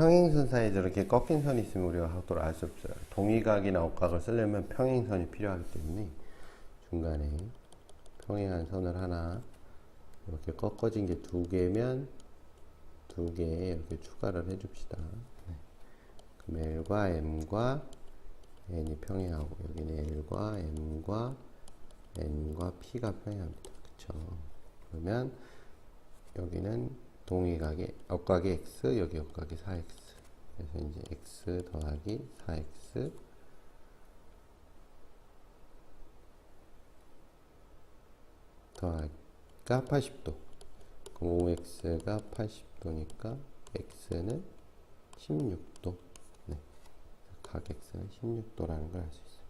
평행선 사이에 저렇게 꺾인 선이 있으면 우리가 각도를 알 수 없어요. 동의각이나 억각을 쓰려면 평행선이 필요하기 때문에 중간에 평행한 선을 하나 이렇게 꺾어진 게 두 개면 두 개 이렇게 추가를 해줍시다. 네. 그럼 L과 M과 N이 평행하고 여기는 L과 M과 N과 P가 평행합니다. 그쵸? 그러면 여기는 동의각의 억각의 x 여기 억각의 4x 그래서 이제 x 더하기 4x 더하기가 80도. 그럼 5x가 80도니까 x는 16도. 네. 각 x는 16도라는 걸 알 수 있어요.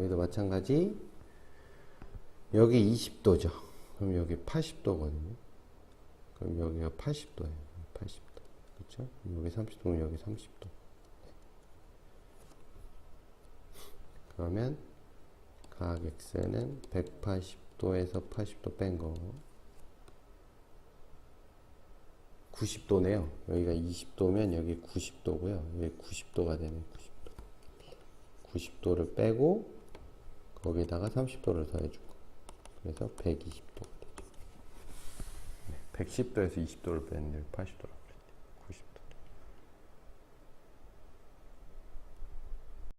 여기도 마찬가지. 여기 20도죠. 그럼 여기 80도거든요 그럼 여기가 80도예요. 80도. 그렇죠? 여기 30도면 여기 30도. 그러면 각 x는 180도에서 80도 뺀 거. 90도네요. 여기가 20도면 여기 90도고요. 여기 90도가 되네. 90도. 90도를 빼고 거기다가 30도를 더해주고. 그래서 120도. 110도에서 20도를 뺐는데 80도라고.